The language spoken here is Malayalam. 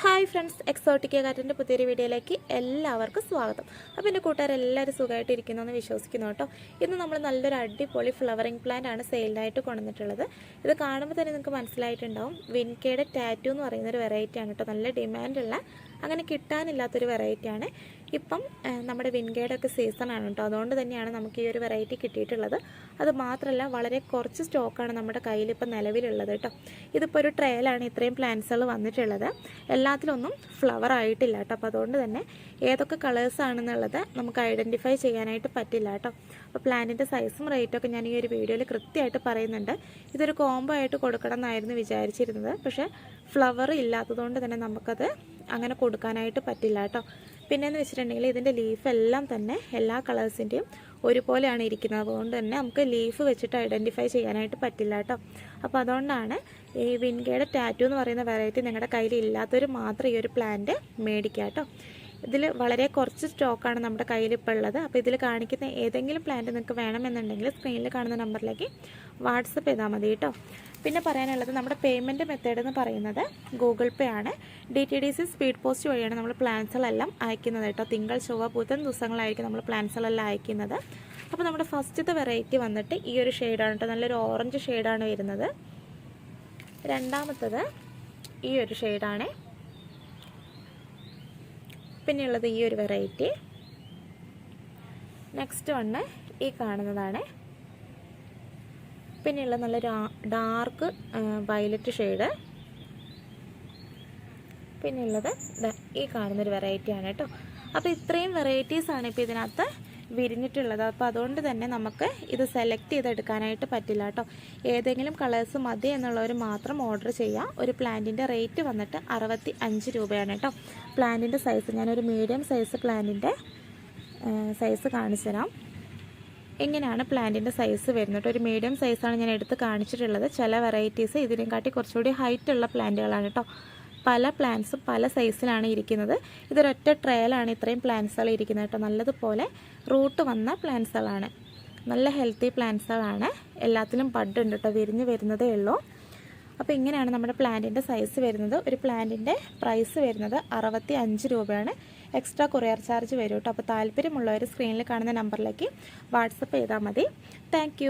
ഹായ് ഫ്രണ്ട്സ് എക്സോട്ടിക്ക കാറ്റിന്റെ പുതിയൊരു വീഡിയോയിലേക്ക് എല്ലാവർക്കും സ്വാഗതം. അപ്പോൾ എന്റെ കൂട്ടുകാരെല്ലാവരും സുഖമായിട്ട് ഇരിക്കുന്നു എന്ന് വിശ്വസിക്കുന്നു കേട്ടോ. ഇന്ന് നമ്മൾ നല്ലൊരു അടിപൊളി ഫ്ലവറിങ് പ്ലാന്റ് ആണ് സെയിലായിട്ട് കൊണ്ടുവന്നിട്ടുള്ളത്. ഇത് കാണുമ്പോൾ തന്നെ നിങ്ങൾക്ക് മനസ്സിലായിട്ടുണ്ടാവും. വിൻകയുടെ ടാറ്റു എന്ന് പറയുന്നൊരു വെറൈറ്റി ആണ് കേട്ടോ. നല്ല ഡിമാൻഡുള്ള അങ്ങനെ കിട്ടാനില്ലാത്തൊരു വെറൈറ്റിയാണ് ഇപ്പം നമ്മുടെ വിൻഗേഡൊക്കെ സീസണാണ് കേട്ടോ. അതുകൊണ്ട് തന്നെയാണ് നമുക്ക് ഈ ഒരു വെറൈറ്റി കിട്ടിയിട്ടുള്ളത്. അത് മാത്രമല്ല വളരെ കുറച്ച് സ്റ്റോക്കാണ് നമ്മുടെ കയ്യിൽ ഇപ്പം നിലവിലുള്ളത് കേട്ടോ. ഇതിപ്പോൾ ഒരു ട്രയലാണ് ഇത്രയും പ്ലാന്റ്സുകൾ വന്നിട്ടുള്ളത്. എല്ലാത്തിലൊന്നും ഫ്ലവർ ആയിട്ടില്ല കേട്ടോ. അപ്പോൾ അതുകൊണ്ട് തന്നെ ഏതൊക്കെ കളേഴ്സ് ആണെന്നുള്ളത് നമുക്ക് ഐഡന്റിഫൈ ചെയ്യാനായിട്ട് പറ്റില്ല കേട്ടോ. അപ്പോൾ പ്ലാന്റിന്റെ സൈസും റേറ്റൊക്കെ ഞാൻ ഈ ഒരു വീഡിയോയിൽ കൃത്യമായിട്ട് പറയുന്നുണ്ട്. ഇതൊരു കോംബോ ആയിട്ട് കൊടുക്കണം എന്നായിരുന്നു വിചാരിച്ചിരുന്നത്. പക്ഷേ ഫ്ലവർ ഇല്ലാത്തതുകൊണ്ട് തന്നെ നമുക്കത് അങ്ങനെ കൊടുക്കാനായിട്ട് പറ്റില്ല കേട്ടോ. പിന്നെയെന്ന് വെച്ചിട്ടുണ്ടെങ്കിൽ ഇതിന്റെ ലീഫ് എല്ലാം തന്നെ എല്ലാ കളേഴ്സിന്റെയും ഒരുപോലെയാണ് ഇരിക്കുന്നത്. അതുകൊണ്ട് തന്നെ നമുക്ക് ലീഫ് വെച്ചിട്ട് ഐഡന്റിഫൈ ചെയ്യാനായിട്ട് പറ്റില്ല കേട്ടോ. അപ്പോൾ അതുകൊണ്ടാണ് ഈ വിൻകയുടെ ടാറ്റു എന്ന് പറയുന്ന വെറൈറ്റി നിങ്ങളുടെ കയ്യിൽ ഇല്ലാത്തവർ മാത്രം ഈ ഒരു പ്ലാന്റ് മേടിക്കുക കേട്ടോ. ഇതിൽ വളരെ കുറച്ച് സ്റ്റോക്കാണ് നമ്മുടെ കയ്യിൽ ഇപ്പോൾ ഉള്ളത്. അപ്പോൾ ഇതിൽ കാണിക്കുന്ന ഏതെങ്കിലും പ്ലാന്റ് നിങ്ങൾക്ക് വേണമെന്നുണ്ടെങ്കിൽ സ്ക്രീനിൽ കാണുന്ന നമ്പറിലേക്ക് വാട്സപ്പ് ചെയ്താൽ മതി കേട്ടോ. പിന്നെ പറയാനുള്ളത് നമ്മുടെ പേയ്മെന്റ് മെത്തേഡ് എന്ന് പറയുന്നത് ഗൂഗിൾ പേ ആണ്. D T D C speed post വഴിയാണ് നമ്മൾ പ്ലാൻസുകളെല്ലാം അയക്കുന്നത് കേട്ടോ. തിങ്കൾ ചൊവ്വ ബുധൻ ദിവസങ്ങളായിരിക്കും നമ്മൾ പ്ലാൻസുകളെല്ലാം അയക്കുന്നത്. അപ്പോൾ നമ്മുടെ ഫസ്റ്റത്തെ വെറൈറ്റി വന്നിട്ട് ഈ ഒരു ഷെയ്ഡാണ് കേട്ടോ. നല്ലൊരു ഓറഞ്ച് ഷെയ്ഡാണ് വരുന്നത്. രണ്ടാമത്തത് ഈ ഒരു ഷെയ്ഡാണ് പിന്നെയുള്ളത് ഈ ഒരു വെറൈറ്റി നെക്സ്റ്റ് വണ്ണ് ഈ കാണുന്നതാണ്. പിന്നെയുള്ള നല്ലൊരു ഡാർക്ക് വയലറ്റ് ഷെയ്ഡ് പിന്നെയുള്ളത് ഉള്ളത് ഈ കാണുന്നൊരു വെറൈറ്റിയാണ് കേട്ടോ. അപ്പോൾ ഇത്രയും വെറൈറ്റീസാണ് ഇപ്പോൾ ഇതിനകത്ത് വിരിഞ്ഞിട്ടുള്ളത്. അപ്പോൾ അതുകൊണ്ട് തന്നെ നമുക്ക് ഇത് സെലക്ട് ചെയ്തെടുക്കാനായിട്ട് പറ്റില്ല കേട്ടോ. ഏതെങ്കിലും കളേഴ്സ് മതി എന്നുള്ളവർ മാത്രം ഓർഡർ ചെയ്യാം. ഒരു പ്ലാന്റിന്റെ റേറ്റ് വന്നിട്ട് അറുപത്തി അഞ്ച് രൂപയാണ് കേട്ടോ. പ്ലാന്റിന്റെ സൈസ് ഞാനൊരു മീഡിയം സൈസ് പ്ലാന്റിന്റെ സൈസ് കാണിച്ചു തരാം. ഇങ്ങനെയാണ് പ്ലാന്റിന്റെ സൈസ് വരുന്നത് ഒരു മീഡിയം സൈസാണ് ഞാൻ എടുത്ത് കാണിച്ചിട്ടുള്ളത്. ചില വെറൈറ്റീസ് ഇതിനെക്കാട്ടി കുറച്ചുകൂടി ഹൈറ്റ് ഉള്ള പ്ലാന്റുകളാണ് കേട്ടോ. പല പ്ലാന്റ്സും പല സൈസിലാണ് ഇരിക്കുന്നത്. ഇതൊരൊറ്റ ട്രയലാണ് ഇത്രയും പ്ലാന്റ്സുകൾ ഇരിക്കുന്നത് കേട്ടോ. നല്ലതുപോലെ റൂട്ട് വന്ന പ്ലാന്റ്സുകളാണ് നല്ല ഹെൽത്തി പ്ലാന്റ്സുകളാണ് എല്ലാത്തിലും ബഡ് ഉണ്ട് കേട്ടോ. വിരിഞ്ഞ് വരുന്നതേ ഉള്ളൂ. അപ്പോൾ ഇങ്ങനെയാണ് നമ്മുടെ പ്ലാന്റിന്റെ സൈസ് വരുന്നത്. ഒരു പ്ലാന്റിന്റെ പ്രൈസ് വരുന്നത് അറുപത്തി അഞ്ച് രൂപയാണ്. എക്സ്ട്രാ കൊറിയർ ചാർജ് വരും കേട്ടോ. അപ്പോൾ താല്പര്യമുള്ളവർ സ്ക്രീനിൽ കാണുന്ന നമ്പറിലേക്ക് വാട്സപ്പ് ചെയ്താൽ മതി. താങ്ക്